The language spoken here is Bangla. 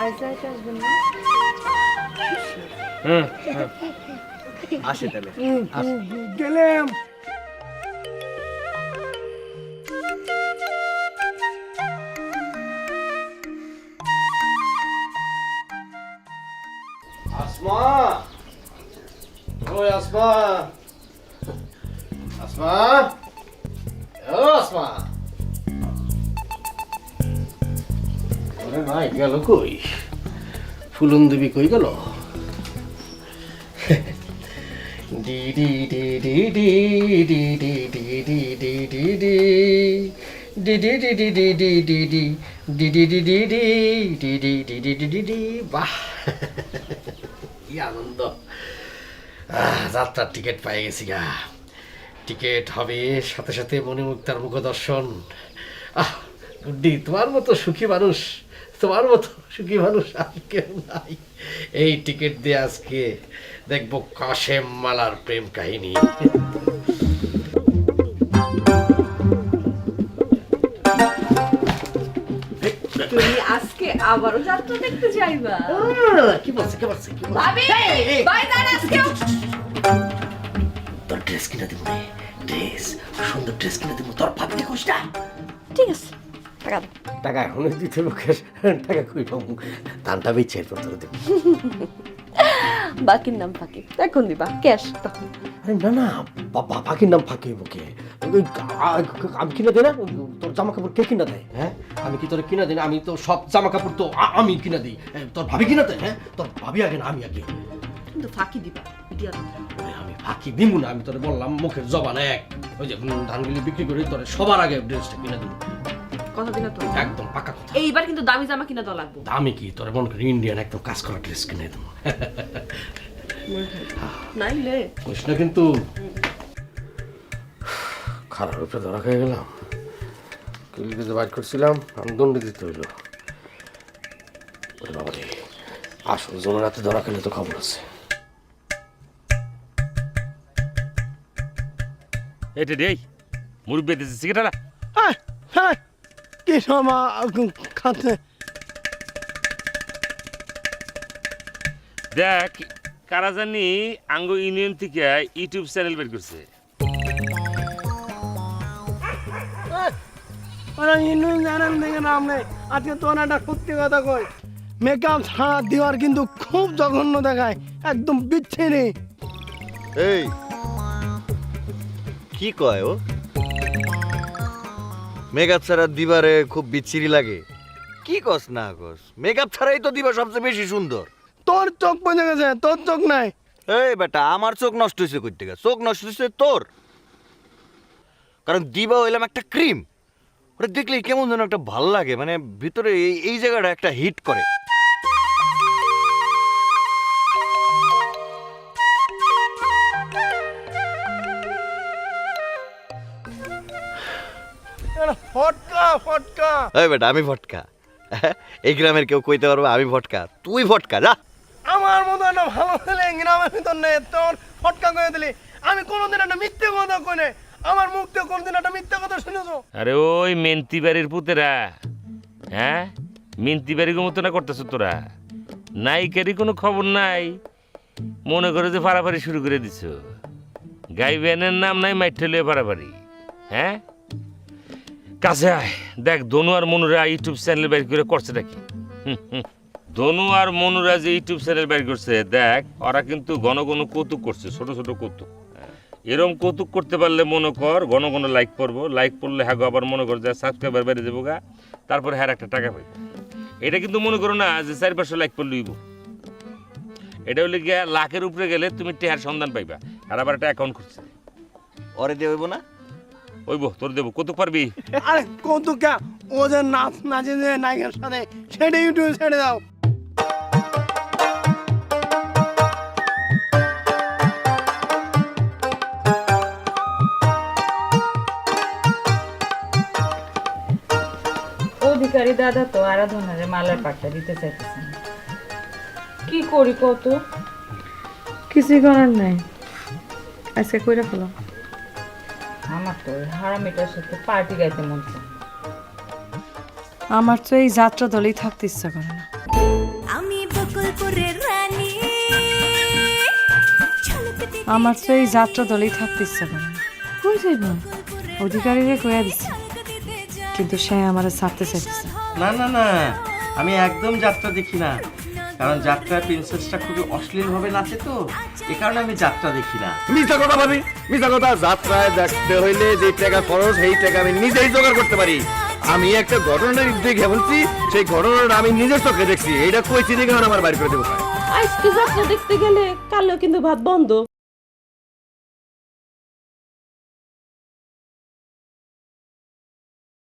Ayzayacağız bunu. Hı. Gelem. Asma! Oy Asma! Asma! Yo Asma! আরে নাই গেল কই ফুলন দেবী কই গেল ডি ডি ডি ডি ডি ডি ডি ডি ডি ডি ডি ডি বাহ কি আনন্দ যাত্রার টিকিট পাই গেছি গা টিকিট হবে সাথে সাথে মনে মুক্তার মুখ দর্শন আহ তোমার মতো সুখী মানুষ তোমার মতো সুখী মানুষ আর কেউ নাই। এই টিকিট দিয়ে আজকে দেখব কাশেম মালার প্রেম কাহিনী। তুমি আজকে আবারও যাত্রা দেখতে যাইবা? কি বলছে কি বলছে কি ভাবি এই, এই, আজকে। তোর ড্রেস কিনে দেবো রে। ড্রেস সুন্দর ড্রেস কিনে দেবো। তোর ভাবতে খুশ না? ঠিক আছে টাকা টাকা এখন দিতে লোকের টাকা কই পাবো? ধানটা বেচে এরপর তোর দেবো। বাকির নাম ফাঁকি। এখন দিবা ক্যাশ তখন। আরে না না বা- বাকির নাম ফাঁকি বুকে ওই আমি কিনে দেয় না? তোর জামা কাপড় কে কিনা দেয় হ্যাঁ? আমি কি তোর কিনা দিই না? আমি তো সব জামা কাপড় তো আ- আমি কিনা দিই। এ, তোর ভাবি কিনা দেয় হ্যাঁ? তোর ভাবি আগে না আমি আগে। কিন্তু ফাঁকি দিবা ওরে, আমি ফাঁকি দিব না আমি তোরে বললাম মুখের জবান এক। ওই যে ধানগুলি বিক্রি করে তোরে সবার আগে ড্রেসটা কিনে দিব। কথা দিলা তো একদম পাকা কথা। এইবার কিন্তু দামি জামা কিনা দেওয়া লাগবো। দামি কি? তোরে মনে করি ইন্ডিয়ান একদম কাজ করা ড্রেস কিনে দেবো। নাইলে কইস না কিন্তু খারাপ উপরে ধরা খেয়ে গেলাম। কিলিকে যে বাইট করছিলাম আমি দিতে হইল। ওরে বাবা রে আসল জোনের রাতে ধরা খেলে তো খবর আছে। এটা রে মুরব্বী দিচ্ছে সিগারেট হ্যাঁ হ্যাঁ কি সমা খাতে দেখ কারা জানি আঙ্গ ইউনিয়ন থেকে ইউটিউব চ্যানেল বের করছে ওরা ইনু জানেন দেখে নাম নেই। আজকে তোর একটা সত্যি কথা কই। মেকআপ ছাড়া দেওয়ার কিন্তু খুব জঘন্য দেখায়। একদম বিচ্ছিরি। এই কি কয় ও? মেকআপ ছাড়া দিবারে খুব বিচ্ছিরি লাগে। কি কস না কস? মেকআপ ছাড়াই তো দিবা সবচেয়ে বেশি সুন্দর। তোর চোখ বুঝে গেছে তোর চোখ নাই। এই বেটা আমার চোখ নষ্ট হয়েছে করতে গেছে চোখ নষ্ট হয়েছে তোর। কারণ দিবা হইলাম একটা ক্রিম। ওটা দেখলে কেমন যেন একটা ভালো লাগে মানে ভিতরে এই এই জায়গাটা একটা হিট করে। ফটকা ফটকা। এই বেটা আমি ফটকা। এই গ্রামের কেউ কইতে পারবে আমি ফটকা। তুই ফটকা যা। আমার মতো একটা ভালো ছেলে গ্রামের ভিতর নেই তোর ফটকা করে দিলি। আমি কোনোদিন একটা মিথ্যে কথা কই আমার মুখ দিয়ে কোনোদিন একটা মিথ্যে কথা শুনেছো? আরে ওই মেন্তি বাড়ির পুতেরা। হ্যাঁ? মিন্তি বাড়ি মতো না করতেছ তোরা। নায়িকারই কোনো খবর নাই। মনে করে যে ফাড়াফাড়ি শুরু করে দিছ। গাই ব্যানের নাম নাই মাইঠেলিয়ে ফাড়াফাড়ি। হ্যাঁ? কাছে আয়। দেখ দনু আর মনুরা ইউটিউব চ্যানেল বের করে করছে নাকি? দনু আর মনুরা যে ইউটিউব চ্যানেল বের করছে, দেখ, ওরা কিন্তু ঘন ঘন কৌতুক করছে, ছোট ছোট কৌতুক। এরম কৌতুক করতে পারলে মনে কর, ঘন ঘন লাইক করব। লাইক করলে হ্যাঁ আবার মনে কর যে সাবস্ক্রাইবার বেড়ে দেবো গা। তারপরে হ্যাঁ একটা টাকা পাই এটা কিন্তু মনে করো না যে চারি পাঁচশো লাইক করলে উইব এটা হলে গিয়া লাখের উপরে গেলে তুমি টেহার সন্ধান পাইবা। আর আবার একটা অ্যাকাউন্ট করছে ওরে দিয়ে না? ওইব তোর দেবো। কত পারবি? আরে কৌতুকা ও যে নাচ নাচে যে নায়কের সাথে সেটা ইউটিউবে ছেড়ে দাও। অধিকারী দাদা তো আরাধনারে মালার পাটটা দিতে চাইতেছেন। কি করি কত কিছুই করার নাই। আজকে কইরা ফেলো। আমার তো হারামিটার সাথে পার্টি গাইতে মন আমার তো এই যাত্রা দলেই থাকতে ইচ্ছা করে না। বকুলপুরের রানী। আমার তো এই যাত্রা দলেই থাকতে ইচ্ছা করে না। কই যাইব? অধিকারীরে কইয়া কিন্তু সে আমার ছাড়তে চাইতেছে না। না না না আমি একদম যাত্রা দেখি না। কারণ যাত্রার প্রিন্সেসটা খুবই অশ্লীল ভাবে নাচে তো এ কারণে আমি যাত্রা দেখি না। মিথ্যা কথা ভাবি মিথ্যা কথা যাত্রায় দেখতে হইলে যে টাকা খরচ সেই টাকা আমি নিজেই জোগাড় করতে পারি। আমি একটা ঘটনা দেখে বলছি সেই ঘটনাটা আমি নিজের চোখে দেখছি। এটা কই চিনি কারণ আমার বাড়ি করে দেবো। আজকে যাত্রা দেখতে গেলে কালো কিন্তু ভাত বন্ধ।